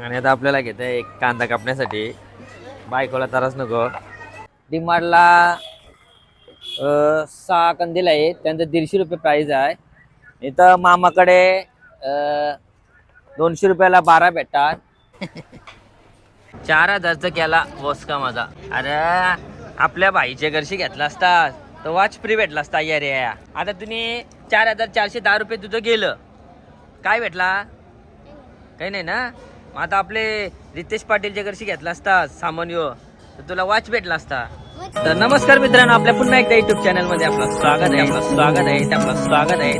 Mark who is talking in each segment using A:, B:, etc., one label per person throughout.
A: आणि आता आपल्याला घेत आहे एक कांदा कापण्यासाठी. बायकोला त्रास नको. डिमार्टला अं, सहा कंदील आहे त्यांचं दीडशे रुपये प्राईज आहे. इथं मामाकडे अं, दोनशे रुपयाला बारा भेटतात. चार हजारचा केला का माझा. अरे आपल्या भाईच्या घरशी घेतला असता. तर वॉच फ्री भेटला असता या रे. आता तुम्ही चार हजार चारशे दहा रुपये तुझं गेलं. काय भेटला? काही नाही ना? मग आता आपले रितेश पाटीलच्या घरशी घेतला असता सामान यो तर तुला वॉच भेटला असता. तर नमस्कार मित्रांनो आपल्या पुन्हा एकदा युट्यूब चॅनलमध्ये आपलं स्वागत आहे आपलं स्वागत आहे आपलं स्वागत आहे.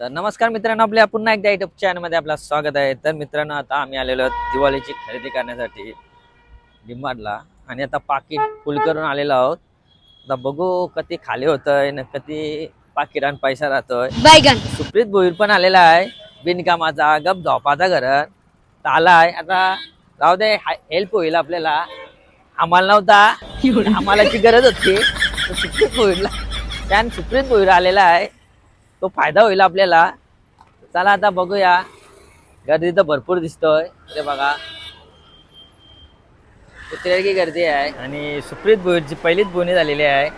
A: तर नमस्कार मित्रांनो आपल्या पुन्हा एकदा युट्यूब चॅनलमध्ये आपलं स्वागत आहे. तर मित्रांनो आता आम्ही आलेलो आहोत दिवाळीची खरेदी करण्यासाठी डिमार्टला आणि आता पाकिट फुल करून आलेलो आहोत. आता बघू कधी खाली होतंय ना कधी पाकिटान पैसा राहतोय.
B: बैगन
A: सुप्रीत भोईर पण आलेला आहे. बिनकामाचा गप झोपाचा घर तर आलाय. आता राहू दे हेल्प होईल आपल्याला. आम्हाला नव्हता. आम्हालाची गरज होती तर सुप्रीत भोईरला त्यान सुप्रीत भोईर आलेला आहे. तो फायदा होईल आपल्याला. चला आता बघूया. गर्दी तर भरपूर दिसतोय. ते बघा. कुत्र्याची गर्दी आहे. आणि सुप्रीत भोईरची पहिलीच बोनी झालेली आहे.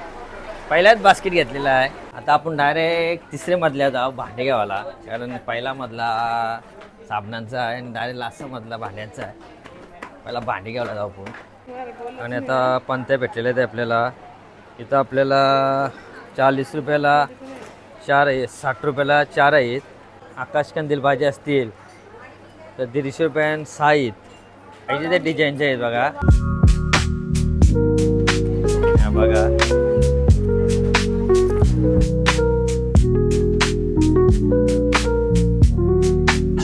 A: पहिल्याच बास्केट घेतलेला आहे. आता आपण डायरेक्ट तिसरे मधल्या जाऊ भांडे कारण पहिला मधला साबणांचा आहे आणि डायरेक्ट लास्ट मधला भांड्यांचा आहे. पहिला भांडे जाऊ आपण. आणि आता पंत्या भेटलेले आहेत आपल्याला. इथं आपल्याला चाळीस रुपयाला चार आहेत साठ रुपयाला चार आहेत. आकाशकंदील भाजी असतील तर दीडशे रुपयान सहा आहेत. पाहिजे ते डिझाईनचे आहेत बघा.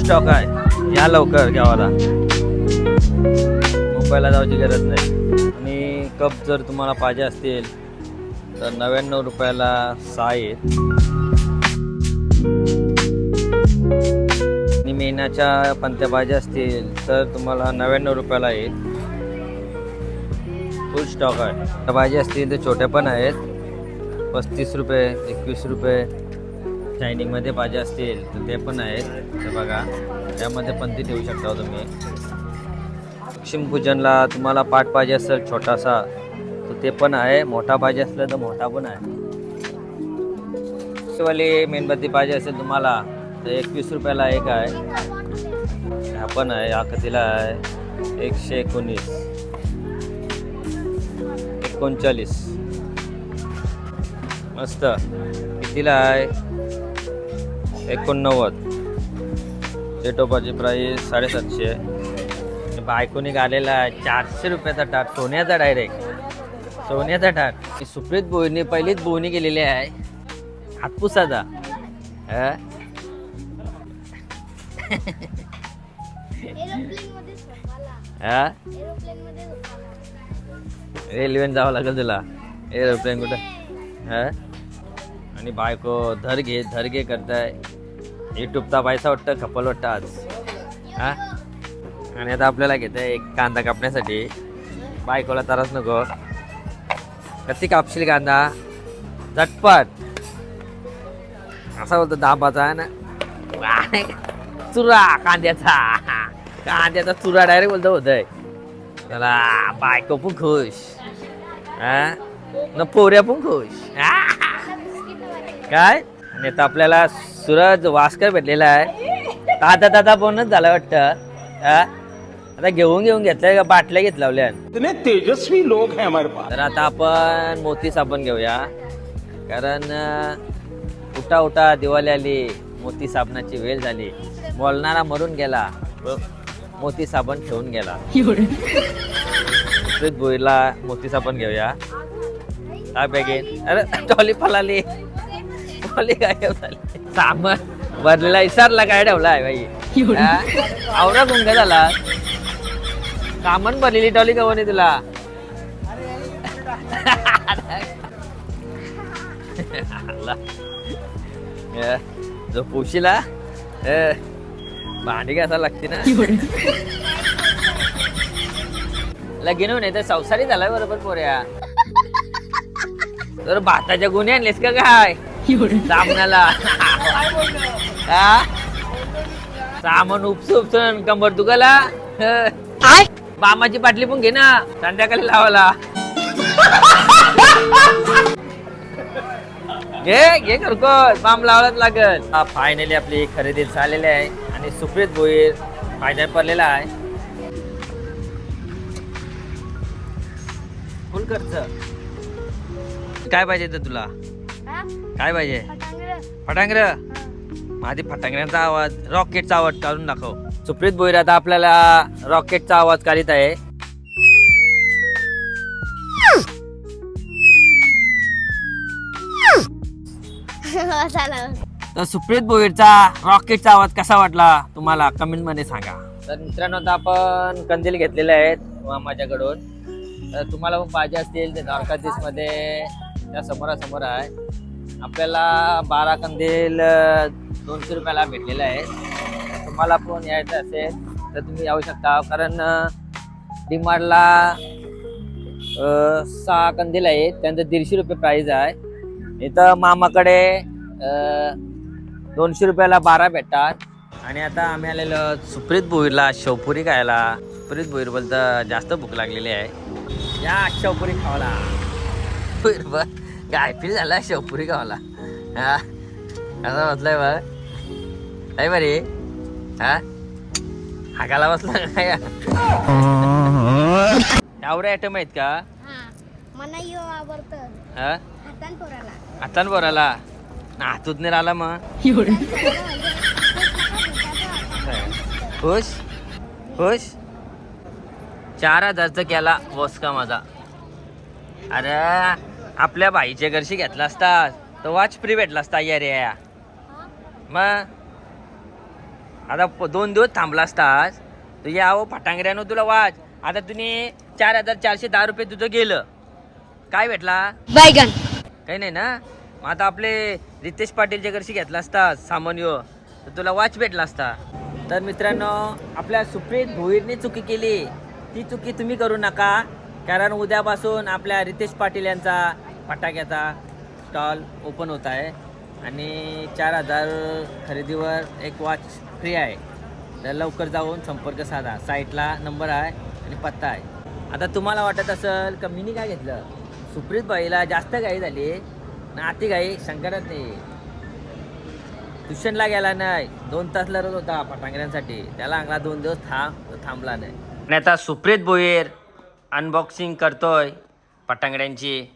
A: स्टॉक आहे. या लवकर गावाला. मुंबईला जायची गरज नाही. आणि कप जर तुम्हाला पाहिजे असतील तर नव्याण्णव रुपयाला सहा आहेत. आणि मेनाच्या पंत्या पाहिजे असतील तर तुम्हाला नव्याण्णव रुपयाला येईल फुल स्टॉक आहे. त्या पाहिजे असतील तर छोट्या पण आहेत. पस्तीस रुपये एकवीस रुपये शायनिंगमध्ये पाहिजे असतील तर ते पण आहेत. तर बघा त्यामध्ये पण ते ठेवू शकता हो तुम्ही. लक्ष्मीपूजनला तुम्हाला पाठ पाहिजे असेल छोटासा तर ते पण आहे. मोठा पाहिजे असलं तर मोठा पण आहे. वाली मेणबत्ती पाहिजे असेल तुम्हाला तर एकवीस रुपयाला एक आहे. हा पण आहे आखतीला आहे? एकशे एकोणीस. एकोणचाळीस. मस्त. कितीला आहे? एकोणनव्वद. चेटोपाची प्राईस साडेसातशे आहे. बायकोनी आलेला आहे. चारशे रुपयाचा टाट सोन्याचा डायरेक्ट सोन्याचा टाट ही सुप्रीत बोईनी पहिलीच बोवणी केलेली आहे. हातपुसाचा. हा? रेल्वेने जावं लागेल तुला. एरोप्लेन कुठं? हा? आणि बायको धर घे धर घे करताय. युट्यूबचा पैसा वाटतं खपल वाटतं आज. हा? आणि आता आपल्याला घेतं एक कांदा कापण्यासाठी. बायकोला तरच नको. कधी कापशील कांदा? झटपट. असा बोलतो दाबाचा ना? चुरा कांद्याचा. कांद्याचा चुरा डायरेक्ट बोलतो होतंय चला बायको पण खुश. हा? न पोऱ्या पण खुश. काय? आणि आता आपल्याला सूरज वास्कर भेटलेला आहे. ताता ताता बोनच झाला वाटतं? आता घेऊन घेऊन घेतलंय का? बाटल्या घेत लावल्या
C: तेजस्वी पास.
A: तर आता आपण मोती साबण घेऊया. कारण उठा उठा दिवाळी आली. मोती साबणाची वेळ झाली. बोलणारा मरून गेला. मोती साबण ठेवून गेला. बोईला मोती साबण घेऊया. अरे टॉली पलाली टॉली गायब झाली. साबण बदलला इसारला काय ठेवलाय बाई. हा? आवरा गुंग झाला. सामान भरलेली टॉली कवनी तुला? आला. ए, जो पोशीला ए, भांडी घासा लागते ना. लगीन होऊन तर संसारी झालाय बरोबर पोऱ्या. तर भाताच्या गुन्हे आणलेस का काय? सामनाला हा? सामान उपस उपसून कंबर दुखाला बामाची बाटली पण घे ना. संध्याकाळी लावाला घे घे करकोस बाम लावायलाच लागल. फायनली आपली खरेदी झालेली आहे. आणि सुप्रीत भोईर फायद्यात पडलेला आहे. फुल खर्च. काय पाहिजे तर तुला? काय पाहिजे?
B: फटांगरं?
A: फटांगर. माझी फटांगऱ्यांचा आवाज रॉकेटचा आवाज काढून दाखव. सुप्रीत भोईर आता आपल्याला रॉकेटचा आवाज काढीत आहे. तर सुप्रीत भोईरचा रॉकेटचा आवाज कसा वाटला तुम्हाला कमेंटमध्ये सांगा. तर मित्रांनो आता आपण कंदील घेतलेले आहेत मामाच्याकडून तर तुम्हाला पण पाहिजे असतील ते द्वारकाधीशमध्ये त्या समोरासमोर आहे. आपल्याला बारा कंदील दोनशे रुपयाला भेटलेला आहे. तुम्हाला पण यायचं असेल तर तुम्ही येऊ शकता. कारण डिमार्टला सहा कंदील आहेत त्यांचं दीडशे रुपये प्राईज आहे. इथं मामाकडे दोनशे रुपयाला बारा भेटतात. आणि आता आम्ही आलेलो सुप्रीत भोईरला शेवपुरी खायला. सुप्रीत भोईर बोलतं जास्त भूक लागलेली आहे. या शेवपुरी खावाला. भोईरबल काय फील झाला? शेवपुरी खावाला हा? असं म्हटलंय बघ. काय बरे हा? हाकाला बसला काय एवढे आयटम आहेत का?
B: हा. मना यो आवडतं.
A: हा?
B: हातान पोराला.
A: हातूत नाही राहिला मग. खुश? खुश? चार हजारचा केला बस का माझा. अरे! आपल्या बाईच्या घरशी घेतला असता तर वॉच फ्री भेटला असता या. रे मग आता दोन दिवस थांबला असतास तू यावं फटांगऱ्यानं तुला वाच आता तुम्ही चार हजार चारशे दहा रुपये तुझं गेलं. काय भेटला?
B: बैगन.
A: काही नाही ना? मग आता आपले रितेश पाटीलच्या घरशी घेतला असता सामान यो. तर तुला वॉच भेटला असता. तर मित्रांनो आपल्या सुप्रीत भोईरने चुकी केली. ती चुकी तुम्ही करू नका. कारण उद्यापासून आपल्या रितेश पाटील यांचा फटाक्याचा स्टॉल ओपन होत आहे. आणि चार हजार खरेदीवर एक वॉच फ्री आहे. तर लवकर जाऊन संपर्क साधा. साईटला नंबर आहे आणि पत्ता आहे. आता तुम्हाला वाटत असेल का मीनी काय घेतलं? सुप्रीत बाईला जास्त घाई झाली. नाती घाई शंकरच नाही. ट्युशनला गेला नाही. दोन तास लढत होता फटांगऱ्यांसाठी त्याला अंगला दोन दिवस थांब थांबला नाही. आणि आता सुप्रीत भोईर अनबॉक्सिंग करतोय पटांगड्यांची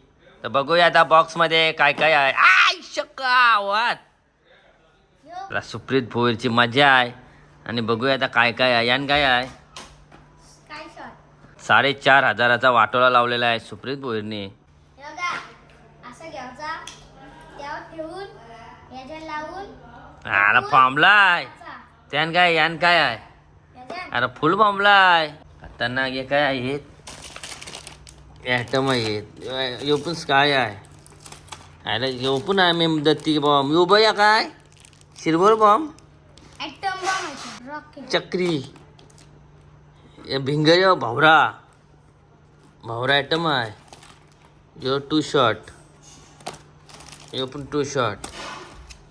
A: तर बघूया आता बॉक्समध्ये काय काय आहे. आय आपला सुप्रीत भोईरची मजा आहे. आणि बघूया आता काय काय आहे. यान काय आहे? साडेचार हजाराचा वाटोळा लावलेला आहे सुप्रीत भोईरने. अरे पांबलाय त्यान काय यान काय आहे? अरे फुल बॉम्बलाय खतरनाक हे काय आहेत ॲटम आहेत. यो पण काय आहे. अरे यो पण आहे मेमदत्ती बॉम्ब यो बया काय? सिल्वर बॉम्ब
B: आहे
A: चक्री. या भिंगर भावरा. भावरा ॲटम आहे. यो टू शॉट यो पण टू शॉट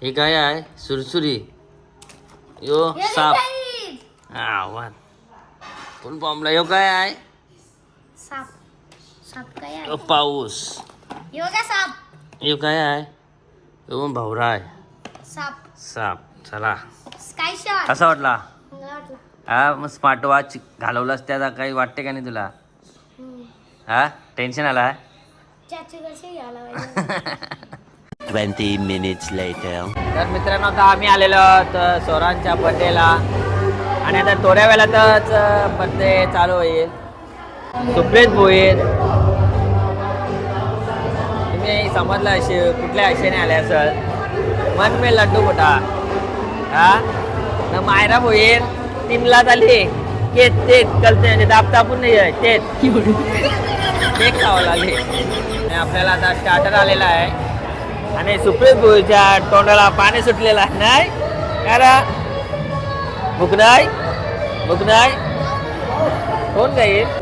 A: हे काय आहे? सुरसुरी. यो साप. आव्हान फुल बॉम्बला यो काय आहे?
B: साप. साप काय आहे?
A: पाऊस.
B: यो का साप?
A: यो काय आहे? पण भावरा आहे.
B: साप.
A: साप. चला.
B: स्काय शॉट
A: कसा वाटला?
B: मला वाटलं.
A: हा मग स्मार्ट वॉच घालवलास त्याचा काही वाटते का नाही तुला?
B: हम्म.
A: हा? टेन्शन आला?
B: चाची कशी घ्यायला पाहिजे?
D: 20 minutes later.
A: तर मित्रांनो आता आम्ही आलेलो आहोत सोरांच्या बर्थडेला आणि आता थोड्या वेळातच बर्थडे चालू होईल. सुप्रीत भोईर. तुम्ही समजलं असे कुठल्या आशेने आले असल? मन मे लड्डू कुठा हा? न मायरा भोईर तिमला झाली. केत तेच कलते दाब तापून नाही आहे तेच केक खावं लागले. आणि आपल्याला आता स्टार्टर आलेला आहे. आणि सुप्रीम भोईच्या तोंडाला पाणी सुटलेलं आहे नाही? कारा भूक नाही? कोण जाईल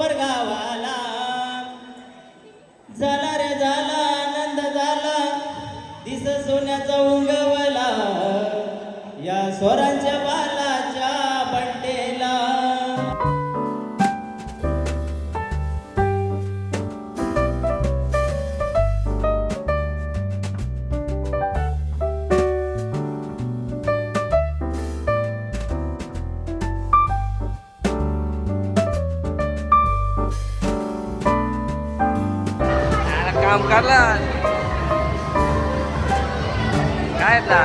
E: बरोबर गावाला. झाला रे झाला आनंद झाला. दिस सोन्याचा उंगवला. या स्वरांच्या
A: अरे काय भेटला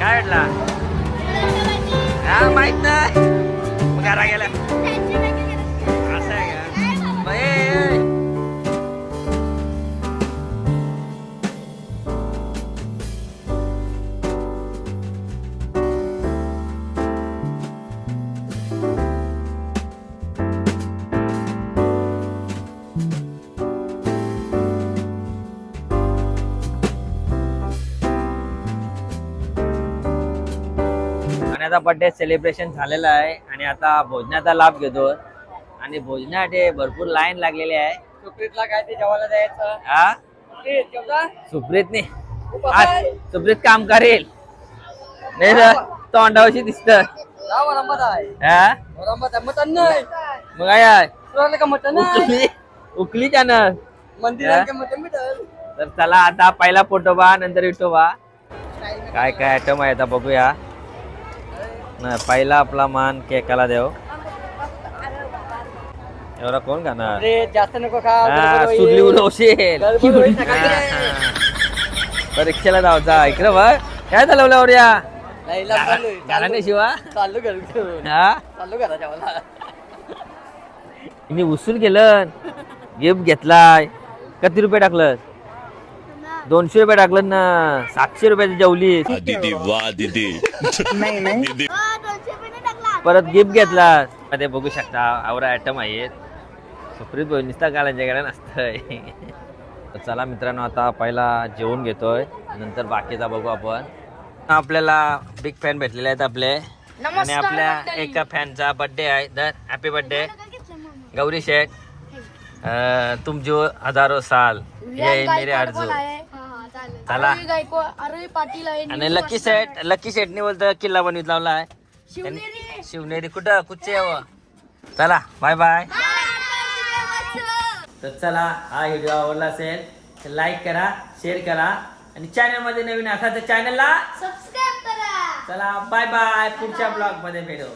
A: काय भेटला हा माहीत नाही. गेला. आता बर्थडे सेलिब्रेशन झालेलं आहे आणि आता भोजनाचा लाभ घेतो. आणि भोजनासाठी भरपूर लाईन लागलेली आहे.
F: सुप्रीतला काय ते जेवायला द्यायचं?
A: हा? सुप्रीतने? आज सुप्रीत काम करेल. नाही तर तोंडावशी दिसत. हा मग काय उकली उकली त्यानं. तर चला आता पहिला फोटोबा नंतर विठोबा काय काय आयटम आहे आता बघूया. नाही पहिला आपला मान केकाला देव. एवढा कोण खाणार?
F: अरे जास्त नको खा
A: हा,
F: होईल.
A: उडवशील.
F: होईल
A: हा,
F: सकाळी.
A: हा. परीक्षेला जायचा इकडे बघ. काय चालवलं या?
F: नाही.
A: शिवा.
F: घरी घेऊन.
A: हा?
F: जेवायला.
A: मी उसूल केलं गिफ्ट घेतलाय. किती रुपये टाकलं दोनशे रुपये टाकलं ना. सातशे रुपयाची जेवली
D: दीदी वाह दीदी. दीदी.
A: परत गिफ्ट घेतला ते बघू शकता आवरा आयटम आहेत. सुप्रीत भाऊ नुसता गालांच्याकडे नसतंय. तर चला मित्रांनो आता पहिला जेवून घेतोय. नंतर बाकीचा बघू आपण. आपल्याला बिग फॅन भेटलेले आहेत आपले. आणि आपल्या एका फॅनचा बर्थडे आहे. दर हॅपी बर्थडे गौरी शेठ. अं, तुम जो हजारो साल. ये मेरे अर्जू चला.
B: अरे पाटील आहे
A: आणि लकी सेट लकी सेटने बोलतं किल्ला बनवीत लावला आहे. शिवनेरी कुठं? कुठचे यावं चला बाय बाय तर चला हा व्हिडिओ आवडला असेल तर लाईक करा शेअर करा. आणि चॅनलमध्ये नवीन असा तर चॅनलला
B: सबस्क्राईब करा.
A: चला बाय बाय पुढच्या ब्लॉगमध्ये भेटू.